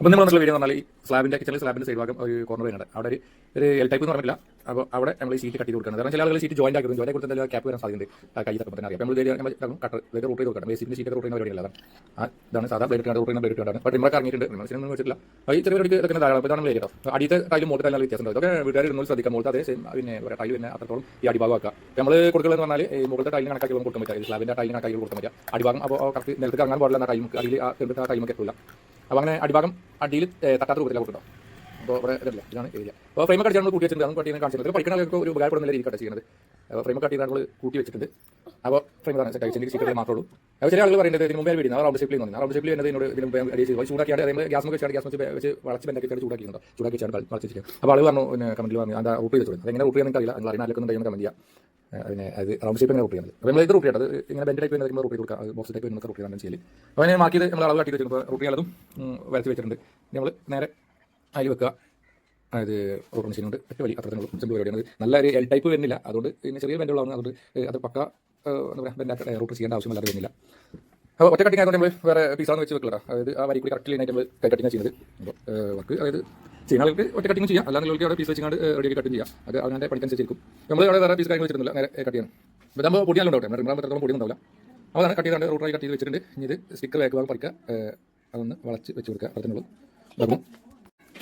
അപ്പോൾ നമ്മൾ വന്നിട്ടുള്ള വീഡിയോ എന്ന് പറഞ്ഞാൽ ഈ സ്ലാബിന്റെ കിച്ചണിൽ സ്ലാബിന്റെ സൈഡ് ഭാഗം ഒരു കോർണർ വരുന്നുണ്ട് അവിടെ ഒരു ഒരു എൽ ടൈപ്പ് എന്ന് പറഞ്ഞില്ല അപ്പോൾ അവിടെ നമ്മൾ ഈ സീറ്റ് കട്ടി കൊടുക്കുന്നത് കാരണം ചില ആളുകൾ സീറ്റ് ജോയിന്റ് ആക്കുന്നത് ജോയിന്റ് കൊടുത്താൽ ക്യാപ്പ് വരാൻ സാധ്യതയുണ്ട്. കൈ തപ്പം തന്നെ അറിയാം. അപ്പോൾ നമ്മൾ കട്ടർ വേറെ റൂട്ട് ചെയ്ത് കൊടുക്കണം സീറ്റിന്റെ സീറ്റ് റൂട്ട് ചെയ്യുന്ന പരിപാടിയല്ല അതാണ്. ഇതാണ് സാധാ ബ്ലേഡ് റൂട്ട് ചെയ്യുന്ന ബ്ലേഡ് ബട്ട് അപ്പോൾ ഇമ്മറൊക്കെ ഇറങ്ങിയിട്ടുണ്ട് നമ്മൾ വെച്ചിട്ടില്ല. അപ്പോൾ ഈ ചെറിയ ഒരു ഇതൊക്കെ ധാരാളം. ഇതാണ് നമ്മൾ കേട്ടോ അടിയത്തെ ടൈലും മോട്ട് നല്ല വ്യത്യാസം. ഉണ്ടാവും അതൊക്കെ വീട്ടുകാർ ഇരുന്നൂറ് ശ്രദ്ധിക്കാം. മുകളിൽ അതേ സെയിം പിന്നെ ടൈൽ പിന്നെ അത്രത്തോളം ഈ അടിഭാഗം ആക്കുക. നമ്മൾ കൊടുക്കുന്നത് പറഞ്ഞാൽ ഈ മുകളിലത്തെ ടൈലിന് കണക്കാക്കി കൊടുക്കാൻ പറ്റില്ല സ്ലാബിന്റെ ടൈലിന് കണക്കാക്കി കൊടുക്കാൻ പറ്റില്ല അടിഭാഗം അപ്പോൾ കറക്റ്റ് നിലത്ത് ഇറങ്ങാൻ പാടില്ല ടൈം അടിയിൽ ആ ആ ടൈമൊക്കെ എത്തില്ല അപ്പോൾ അങ്ങനെ അടിഭാഗം അടിയിൽ തട്ടാത്ത രൂപത്തിൽ കൊടുക്കണം അപ്പോൾ ഇവിടെ ഇതല്ല ഇതാണ് ഏരിയ അപ്പോൾ ഫ്രെയിം കട്ട് നമ്മൾ കൂട്ടി വെച്ചിട്ടുണ്ട് അതും കട്ടി കാണിച്ചിട്ടുണ്ട് പഠിക്കുന്ന ഒരു ഉപകാരപ്പെടുന്ന രീതിയിൽ കട്ട് ചെയ്യുന്നത്. ഫ്രെയിം കട്ട് ചെയ്ത് നമ്മൾ കൂട്ടി വെച്ചിട്ടുണ്ട്. അപ്പോൾ ഫ്രെയിം തന്നെ സെറ്റ് അയച്ചെങ്കിൽ സീക്രട്ടിൽ മാത്രമേ ഉള്ളൂ. അപ്പോൾ ചില ആളുകൾ പറയുന്നത് ഇതിന് മുമ്പേ വീഡിയോ റൗണ്ട് ഷേപ്പിൽ നിന്ന് റൗണ്ട് ഷേപ്പിൽ എന്നതിനോട് ഇതിന് മുമ്പേ അടി ചെയ്തു. ചൂടാക്കിയാണ് അതായത് ഗ്യാസ് വെച്ചാൽ ഗ്യാസ് വെച്ച് വെച്ച് വളച്ച് ബെൻഡൊക്കെ ചൂടാക്കിയിട്ടുണ്ടോ ചൂടാക്കി വെച്ചാണ് വളച്ചിരിക്കും അപ്പോൾ ആൾ പറഞ്ഞു കമന്റിൽ പറഞ്ഞു അത് റൂട്ട് ചെയ്ത് അത് എങ്ങനെ റൂട്ട് ചെയ്യാൻ അറിയില്ല നിങ്ങൾ അറിയുന്ന ആൾക്കൊന്നും ചെയ്യുന്ന കമന്റ് ചെയ്യാം. അതിനെ അത് റൗണ്ട് ഷേപ്പ് എങ്ങനെ റൂട്ട് ചെയ്യുന്നത് അപ്പോൾ നമ്മൾ ഇത് റൂട്ട് അത് ഇങ്ങനെ ബെൻഡ് ടൈപ്പ് റൂട്ട് ചെയ്ത് കൊടുക്കുക ബോക്സ് ടൈപ്പ് ചെയ്യുന്ന റൂട്ട് ചെയ്യാൻ ചെയ്യൽ അപ്പോൾ അതിനെ മാക്കിയത് നമ്മൾ അളവ് കട്ടി വെച്ചിട്ട് റൂട്ട് ചെയ്യാനും വരച്ച് വെച്ചിട്ടുണ്ട്. നമ്മൾ നേരെ അതിൽ വെക്കുക. അതായത് റൂട്ട് മെഷീൻ കൊണ്ട് ഒറ്റ വലിയ അത്രത്തിനുള്ള സിമ്പിൾ പരിപാടിയാണ് നല്ല ഒരു എൽ ടൈപ്പ് വരുന്നില്ല. അതുകൊണ്ട് പിന്നെ ചെറിയ ബെൻഡുകളാണ് അതുകൊണ്ട് അത് പക്ക എന്താ പറയുക ബെൻഡ് റൂട്ട് ചെയ്യേണ്ട ആവശ്യമില്ലാതെ വരുന്നില്ല. അപ്പോൾ ഒറ്റ കട്ടിങ് ആയതുകൊണ്ട് നമ്മൾ വേറെ പീസാന്ന് വെച്ച് വെക്കുക അതായത് ആ വരി കൂടി കറക്റ്റ് ലൈനായിട്ട് നമ്മൾ കട്ടിങ്ങാണ് ചെയ്യുന്നത്. അപ്പോൾ വർക്ക് അതായത് ചെയ്യുന്ന ആൾക്ക് ഒറ്റ കട്ടിങ് ചെയ്യാം. അല്ലാതെ അവിടെ പീസ് വെച്ചാൽ റെഡി കട്ടിങ് ചെയ്യാം. അത് അവന്റെ പണിക്കനുസരിച്ചിരിക്കും നമ്മൾ അവിടെ വേറെ പീസ് കാര്യങ്ങൾ വെച്ചിരുന്നില്ല നേരെ കട്ട് ചെയ്യണം. നമ്മൾ പൊടിയാലും ഉണ്ടാവും. നമ്മൾ എത്രത്തോളം പൊടി ഉണ്ടാവില്ല. അതാണ് കട്ട് ചെയ്താണ്ട് റൂട്ടായി കട്ട് ചെയ്ത് വെച്ചിട്ടുണ്ട്. ഇനി ഇത് സ്റ്റിക്കർ ബാക്ക് ഭാഗം പറിക്കുക. അതൊന്ന് വളച്ച് വെച്ച് കൊടുക്കുക. അതിനുള്ളൂ അപ്പം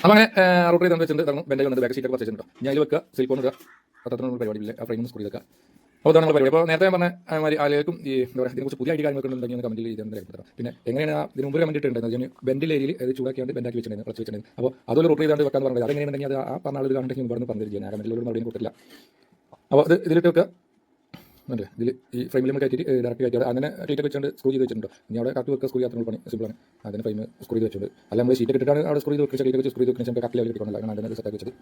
അപ്പോൾ അങ്ങനെ റൂട്ട് ചെയ്ത് വെച്ചിട്ടുണ്ട്. ഇതാണ് ബെൻഡ് വന്നിട്ട് ബാക്ക് സീറ്റ് പറിച്ചിട്ടുണ്ടോ ഞാൻ അതിൽ വെക്കുക. സിലിക്കോൺ ഇടുക. അത്രത്തോളം പരിപാടി ഇല്ല. ആ ഫ്രെയിം സ്കൂളിൽ ചെയ്തൊക്കെ അപ്പോൾ അതാണ് പരിപാടി. അപ്പോൾ നേരത്തെ ഞാൻ പറഞ്ഞ മാതിരി ആളുകൾക്കും ഈ എന്താ പറയുക ഇതിനെക്കുറിച്ച് പുതിയ ഐഡിയ കാര്യങ്ങളൊക്കെ ഉണ്ടെങ്കിൽ കമന്റിൽ രേഖപ്പെടുത്തണം പിന്നെ എങ്ങനെയാണ് ഇതിന് മുമ്പ് കമന്റ് ഞാൻ ബെൻഡിൽ ഏരിയയിൽ അത് ചൂടാക്കിയാണ്ട് ബെൻഡാക്കി വെച്ചിട്ടുണ്ടായിരുന്നു കുറച്ച് വെച്ചിട്ടുണ്ടായിരുന്നു. അപ്പോൾ അതുപോലെ റൂട്ട് ചെയ്താണ്ട് വെക്കാൻ പറഞ്ഞത്. അതെങ്ങനെയാണെങ്കിൽ അത് ആ പറഞ്ഞ ആളുകൾ കണ്ടെങ്കിൽ ആ കമന്റിലൊന്നും മറുപടിയും കൂട്ടില്ല അപ്പോൾ ഇത് ഇതിലിട്ട് വെക്കുക അല്ലേ ഇതിൽ ഈ ഫ്രെയിമിൽ നമ്മൾ കയറ്റിയിട്ട് ഡയറക്റ്റ് കയറ്റി. അങ്ങനെ ക്ലീറ്റ് വെച്ചുകൊണ്ട് സ്ക്രൂ ചെയ്ത് വെച്ചിട്ടുണ്ടോ. ഇനി അവിടെ കറക്റ്റ് വെക്കുക സ്ക്രൂ ചെയ്യാത്ത പണി സിമ്പിളാണ് അതിന് ഫ്രെയിം സ്ക്രൂ ചെയ്ത് വെച്ചിട്ടുണ്ട്. അല്ല നമ്മൾ ഷീറ്റ് ഇട്ടിട്ടാണ് അവിടെ സ്ക്രൂ ചെയ്ത് വെക്കുക. ഷീറ്റ് വെച്ച് സ്ക്രൂ ചെയ്ത് വെക്കുന്ന കട്ടിൽ കിട്ടിക്കൊണ്ടില്ല അങ്ങനെ അതിനെ സെറ്റ് വെച്ചത്.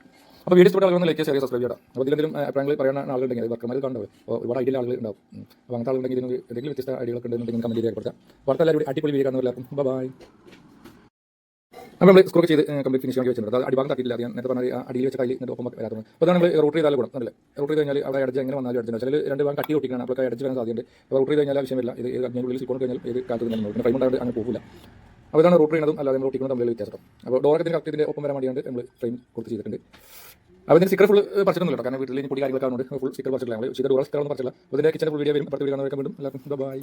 അപ്പോൾ വീഡിയോ ഇഷ്ടപ്പെട്ട ആളുകൾ ലൈക്ക് ഷെയർ സബ്സ്ക്രൈബ് ചെയ്യാം അപ്പോൾ ഇതിലെന്തെങ്കിലും അഭിപ്രായങ്ങൾ പറയുന്ന ആളുണ്ടെങ്കിൽ വർക്കർമാർ കണ്ടാവും ഒരുപാട് ഐഡിയ ആളുകൾ ഉണ്ടാവും. അപ്പോൾ അങ്ങനത്തെ ആളുണ്ടെങ്കിൽ ഇതിന് എന്തെങ്കിലും വ്യത്യസ്ത ഐഡിയകളൊക്കെ ഉണ്ടെന്നുണ്ടെങ്കിൽ കമന്റ് ചെയ്ത് രേഖപ്പെടുത്താം വാർത്ത എല്ലാവരും അടിപൊളി വീഡിയോ കാണുന്ന എല്ലാവർക്കും ബൈ അപ്പോൾ നമ്മൾ സ്ക്രൂ ചെയ്ത് കംപ്ലീറ്റ് ഫിനിഷ് ആക്കി വെച്ചിട്ടുണ്ട്. അത് അടിഭാഗം തട്ടിയില്ല ഞാൻ നേരത്തെ പറഞ്ഞ ആ അടിയിൽ വെച്ച കയ്യിൽ എന്നിട്ട് ഒപ്പം വരാത്തത്. അപ്പോൾ നമ്മൾ റൂട്ട് ചെയ്താൽ കൂടെ അല്ലേ റൂട്ട് ചെയ്ത് കഴിഞ്ഞാൽ അവിടെ അടിച്ച് എങ്ങനെ വന്നാലും അടിച്ചിട്ടുണ്ട്. ചില രണ്ട് ഭാഗം കട്ടി ഒട്ടിക്കണം അപ്പോൾ അടിച്ച് വരാൻ സാധ്യതയുണ്ട്. അപ്പോൾ റൂട്ട് ചെയ്ത് കഴിഞ്ഞാൽ ആവശ്യമില്ല ഇത് ഉള്ളിൽ സിക്കോൺ കഴിഞ്ഞാൽ ഇത് കാലത്ത് തന്നെ നോക്കുന്നത് ഫ്രെയിം ഉണ്ടായിട്ട് അങ്ങനെ പോകില്ല അപ്പോൾ ഇതാണ് റൂട്ട് ചെയ്യുന്നതും അല്ലാതെ നമ്മൾ ഒട്ടിക്കുന്നതും തമ്മിലുള്ള വ്യത്യാസം അപ്പോൾ ഡോറൊക്കെ കറക്റ്റ് ഇതിന്റെ ഒപ്പം വരാൻ വേണ്ടിയാണ് നമ്മൾ ഫ്രെയിം കൊടുത്ത് ചെയ്തിട്ടുണ്ട്. അപ്പോൾ ഇതിന് സ്റ്റിക്കർ ഫുൾ പറിച്ചിട്ടൊന്നുമില്ല കാരണം വീട്ടിൽ ഇനി പൊടി കാര്യങ്ങളൊക്കെ ആവുന്നുണ്ട് ഫുൾ സ്റ്റിക്കർ പറിച്ചിട്ടില്ല. നമ്മൾ ചെയ്ത ഡോർ സ്റ്റിക്കർ ഒന്നും അപ്പോൾ ഇതിന്റെ കിച്ചൺ ഫുൾ വീഡിയോ വരും. അടുത്ത വീഡിയോ കാണുന്നവരൊക്കെ വീണ്ടും എല്ലാവർക്കും. ബൈ